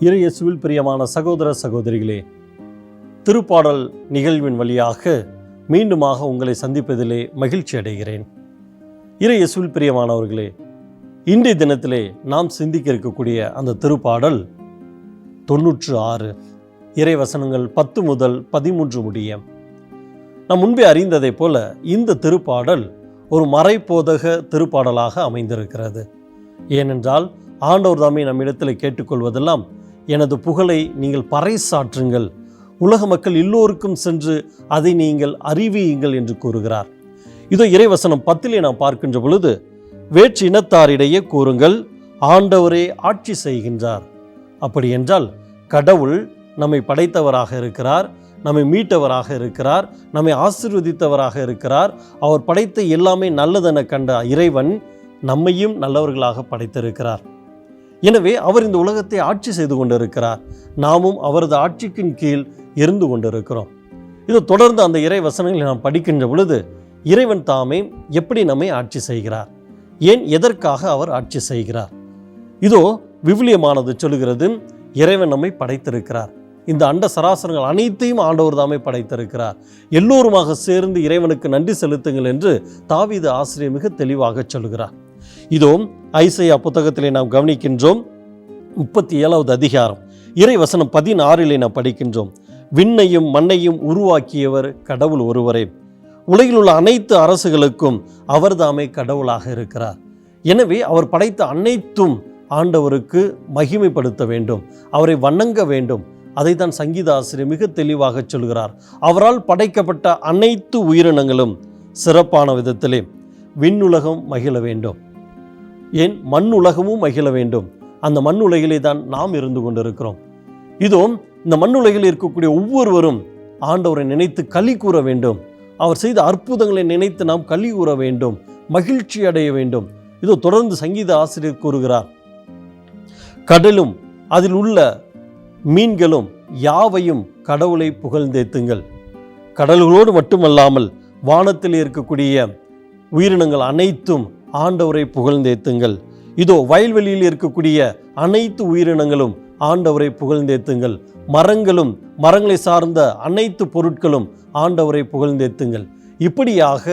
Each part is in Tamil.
இறையசுவில் பிரியமான சகோதர சகோதரிகளே திருப்பாடல் நிகழ்வின் வழியாக மீண்டுமாக உங்களை சந்திப்பதிலே மகிழ்ச்சி அடைகிறேன். இறையசுவில் பிரியமானவர்களே இன்றைய தினத்திலே நாம் சிந்திக்க இருக்கக்கூடிய அந்த திருப்பாடல் தொன்னூற்று ஆறு இறைவசனங்கள் பத்து முதல் பதிமூன்று முடிய. நாம் முன்பே அறிந்ததைப் போல இந்த திருப்பாடல் ஒரு மறைப்போதக திருப்பாடலாக அமைந்திருக்கிறது. ஏனென்றால் ஆண்டவர் தாமே நம்மிடத்தில் கேட்டுக்கொள்வதெல்லாம் எனது புகழை நீங்கள் பறைசாற்றுங்கள். உலக மக்கள் எல்லோருக்கும் சென்று அதை நீங்கள் அறிவியுங்கள் என்று கூறுகிறார். இதோ இறைவசனம் பத்திலே நாம் பார்க்கின்ற பொழுது வேற்று இனத்தாரிடையே கூறுங்கள் ஆண்டவரே ஆட்சி செய்கின்றார். அப்படி என்றால் கடவுள் நம்மை படைத்தவராக இருக்கிறார் நம்மை மீட்டவராக இருக்கிறார் நம்மை ஆசிர்வதித்தவராக இருக்கிறார். அவர் படைத்த எல்லாமே நல்லதென கண்ட இறைவன் நம்மையும் நல்லவர்களாக படைத்திருக்கிறார். எனவே அவர் இந்த உலகத்தை ஆட்சி செய்து கொண்டிருக்கிறார். நாமும் அவரது ஆட்சிக்கின் கீழ் இருந்து கொண்டிருக்கிறோம். இது தொடர்ந்து அந்த இறை வசனங்களை நாம் படிக்கின்ற பொழுது இறைவன் தாமே எப்படி நம்மை ஆட்சி செய்கிறார்? ஏன் எதற்காக அவர் ஆட்சி செய்கிறார்? இதோ விவிலியமானது சொல்லுகிறது இறைவன் நம்மை படைத்திருக்கிறார். இந்த அண்ட சராசரங்கள் அனைத்தையும் ஆண்டவர் தாமே படைத்திருக்கிறார். எல்லோருமாக சேர்ந்து இறைவனுக்கு நன்றி செலுத்துங்கள் என்று தாவீது ஆசிரியர் மிக தெளிவாக சொல்கிறார் இதோ ஐசையா புத்தகத்திலே நாம் கவனிக்கின்றோம் முப்பத்தி ஏழாவது அதிகாரம் இறை வசனம் பதினாறிலே நாம் படிக்கின்றோம். விண்ணையும் மண்ணையும் உருவாக்கியவர் கடவுள் ஒருவரே. உலகில் உள்ள அனைத்து அரசுகளுக்கும் அவர்தாமே கடவுளாக இருக்கிறார். எனவே அவர் படைத்த அனைத்தும் ஆண்டவருக்கு மகிமைப்படுத்த வேண்டும் அவரை வணங்க வேண்டும். அதைத்தான் சங்கீத ஆசிரியர் மிக தெளிவாக சொல்கிறார். அவரால் படைக்கப்பட்ட அனைத்து உயிரினங்களும் சிறப்பான விதத்திலே விண்ணுலகம் மகிழ வேண்டும். ஏன் மண் உலகமும் மகிழ வேண்டும்? அந்த மண் உலகிலே தான் நாம் இருந்து கொண்டிருக்கிறோம். இதோ இந்த மண் உலகில் இருக்கக்கூடிய ஒவ்வொருவரும் ஆண்டவரை நினைத்து களி கூற வேண்டும். அவர் செய்த அற்புதங்களை நினைத்து நாம் களி கூற வேண்டும். மகிழ்ச்சி அடைய வேண்டும். இதோ தொடர்ந்து சங்கீத ஆசிரியர் கூறுகிறார். கடலும் அதில் உள்ள மீன்களும் யாவையும் கடவுளை புகழ்ந்தேத்துங்கள். கடல்களோடு மட்டுமல்லாமல் வானத்தில் இருக்கக்கூடிய உயிரினங்கள் அனைத்தும் ஆண்டவரை புகழ்ந்தேத்துங்கள் இதோ வயல்வெளியில் இருக்கக்கூடிய அனைத்து உயிரினங்களும் ஆண்டவரை புகழ்ந்தேத்துங்கள் மரங்களும் மரங்களை சார்ந்த அனைத்து பொருட்களும் ஆண்டவரை புகழ்ந்தேத்துங்கள் இப்படியாக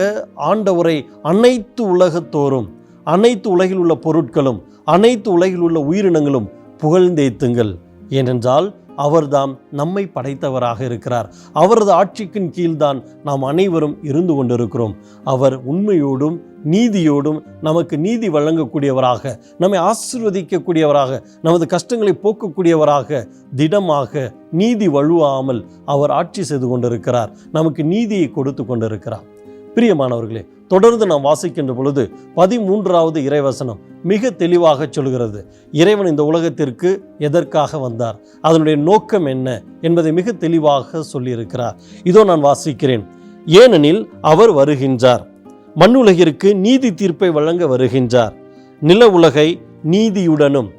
ஆண்டவரை அனைத்து உலகத்தோறும் அனைத்து உலகில் உள்ள பொருட்களும் அனைத்து உலகில் உள்ள உயிரினங்களும் புகழ்ந்தேத்துங்கள் ஏனென்றால் அவர்தாம் நம்மை படைத்தவராக இருக்கிறார். அவரது ஆட்சிக்கின் கீழ்தான் நாம் அனைவரும் இருந்து கொண்டிருக்கிறோம். அவர் உண்மையோடும் நீதியோடும் நமக்கு நீதி வழங்கக்கூடியவராக நம்மை ஆசிர்வதிக்கக்கூடியவராக நமது கஷ்டங்களை போக்கக்கூடியவராக திடமாக நீதி வழுவாமல் அவர் ஆட்சி செய்து கொண்டிருக்கிறார். நமக்கு நீதியை கொடுத்து கொண்டிருக்கிறார். பிரியமானவர்களே தொடர்ந்து நாம் வாசிக்கின்ற பொழுது பதிமூன்றாவது இறைவசனம் மிக தெளிவாக சொல்கிறது. இறைவன் இந்த உலகத்திற்கு எதற்காக வந்தார்? அதனுடைய நோக்கம் என்ன என்பதை மிக தெளிவாக சொல்லியிருக்கிறார். இதோ நான் வாசிக்கிறேன். ஏனெனில் அவர் வருகின்றார். மண்ணுலகிற்கு நீதி தீர்ப்பை வழங்க வருகின்றார். நில உலகை நீதியுடனும்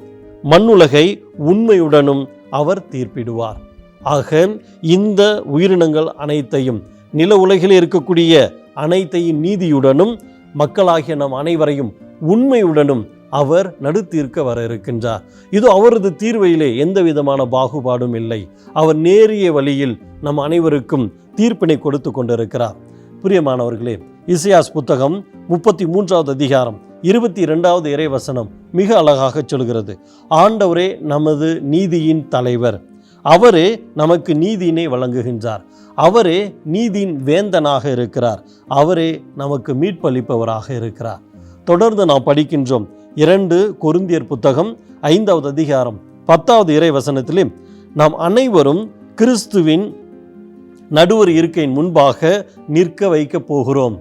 மண்ணுலகை உண்மையுடனும் அவர் தீர்ப்பிடுவார். ஆக இந்த உயிரினங்கள் அனைத்தையும் நில உலகில் இருக்கக்கூடிய அனைத்தையும் நீதியுடனும் மக்களாகிய நம் அனைவரையும் உண்மையுடனும் அவர் நடுத்தீர்க்க வர இருக்கின்றார் இது அவரது தீர்வையிலே எந்த விதமான பாகுபாடும் இல்லை. அவர் நேரிய வழியில் நம் அனைவருக்கும் தீர்ப்பினை கொடுத்து கொண்டிருக்கிறார். பிரியமானவர்களே இசையாஸ் புத்தகம் முப்பத்தி மூன்றாவது அதிகாரம் இருபத்தி இரண்டாவது இறைவசனம் மிக அழகாக சொல்கிறது. ஆண்டவரே நமது நீதியின் தலைவர். அவரே நமக்கு நீதியினை வழங்குகின்றார். அவரே நீதியின் வேந்தனாக இருக்கிறார். அவரே நமக்கு மீட்பளிப்பவராக இருக்கிறார். தொடர்ந்து நாம் படிக்கின்றோம் இரண்டு கொருந்தியர் புத்தகம் ஐந்தாவது அதிகாரம் பத்தாவது இறை வசனத்திலே நாம் அனைவரும் கிறிஸ்துவின் நடுவர் இருக்கையின் முன்பாக நிற்க வைக்கப் போகிறோம்.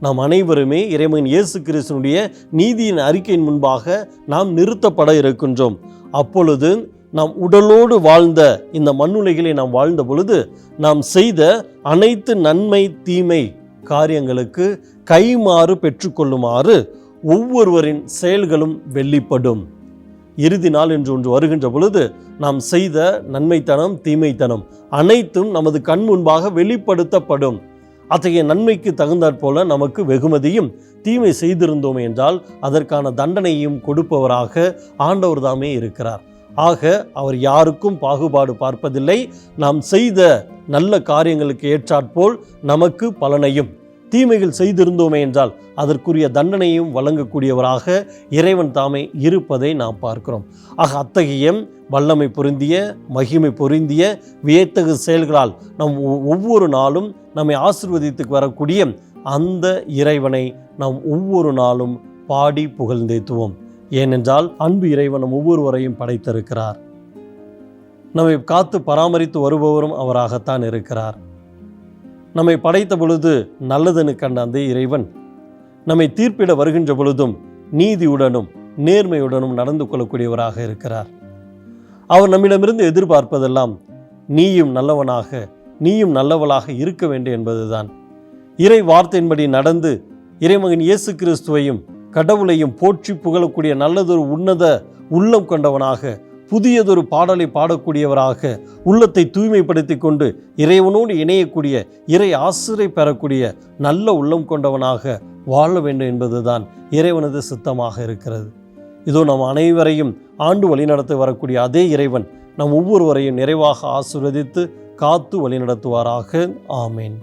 நாம் அனைவருமே இறைவன் இயேசு கிறிஸ்துனுடைய நீதியின் அறிக்கையின் முன்பாக நாம் நிறுத்தப்பட இருக்கின்றோம். அப்பொழுது நாம் உடலோடு வாழ்ந்த இந்த மண்ணுலகிலே நாம் வாழ்ந்த பொழுது நாம் செய்த அனைத்து நன்மை தீமை காரியங்களுக்கு கைமாறு பெற்றுக்கொள்ளுமாறு ஒவ்வொருவரின் செயல்களும் வெள்ளிப்படும். இறுதி நாள் என்று ஒன்று வருகின்ற பொழுது நாம் செய்த நன்மைத்தனம் தீமைத்தனம் அனைத்தும் நமது கண் முன்பாக வெளிப்படுத்தப்படும். அத்தகைய நன்மைக்கு தகுந்தாற்போல நமக்கு வெகுமதியும் தீமை செய்திருந்தோம் என்றால் அதற்கான தண்டனையும் கொடுப்பவராக ஆண்டவர் தாமே இருக்கிறார். ஆக அவர் யாருக்கும் பாகுபாடு பார்ப்பதில்லை. நாம் செய்த நல்ல காரியங்களுக்கு ஏற்றாற்போல் நமக்கு பலனையும் தீமைகள் செய்திருந்தோமே என்றால் அதற்குரிய தண்டனையும் வழங்கக்கூடியவராக இறைவன் தாமே இருப்பதை நாம் பார்க்கிறோம். ஆக அத்தகைய வல்லமை பொருந்திய மகிமை பொருந்திய வியத்தகு செயல்களால் நம் ஒ- ஒவ்வொரு நாளும் நம்மை ஆசிர்வதித்து வரக்கூடிய அந்த இறைவனை நாம் ஒவ்வொரு நாளும் பாடி புகழ்ந்தேத்துவோம். ஏனென்றால் அன்பு இறைவனும் ஒவ்வொருவரையும் படைத்திருக்கிறார். நம்மை காத்து பராமரித்து வருபவரும் அவராகத்தான் இருக்கிறார். நம்மை படைத்த பொழுது நல்லதுன்னு கண்ட அந்த இறைவன் நம்மை தீர்ப்பிட வருகின்ற பொழுதும் நீதியுடனும் நேர்மையுடனும் நடந்து கொள்ளக்கூடியவராக இருக்கிறார். அவர் நம்மிடமிருந்து எதிர்பார்ப்பதெல்லாம் நீயும் நல்லவனாக நீயும் நல்லவளாக இருக்க வேண்டும் என்பதுதான். இறை வார்த்தையின்படி நடந்து இறைமகன் இயேசு கிறிஸ்துவையும் கடவுளையும் போற்றி புகழக்கூடிய நல்லதொரு உன்னத உள்ளம் கொண்டவனாக புதியதொரு பாடலை பாடக்கூடியவராக உள்ளத்தை தூய்மைப்படுத்தி கொண்டு இறைவனோடு இணையக்கூடிய இறை ஆசிரை பெறக்கூடிய நல்ல உள்ளம் கொண்டவனாக வாழ வேண்டும் என்பதுதான் இறைவனது சித்தமாக இருக்கிறது. இதோ நம் அனைவரையும் ஆண்டு வழிநடத்தி வரக்கூடிய அதே இறைவன் நம் ஒவ்வொருவரையும் நிறைவாக ஆசிர்வதித்து காத்து வழிநடத்துவாராக. ஆமேன்.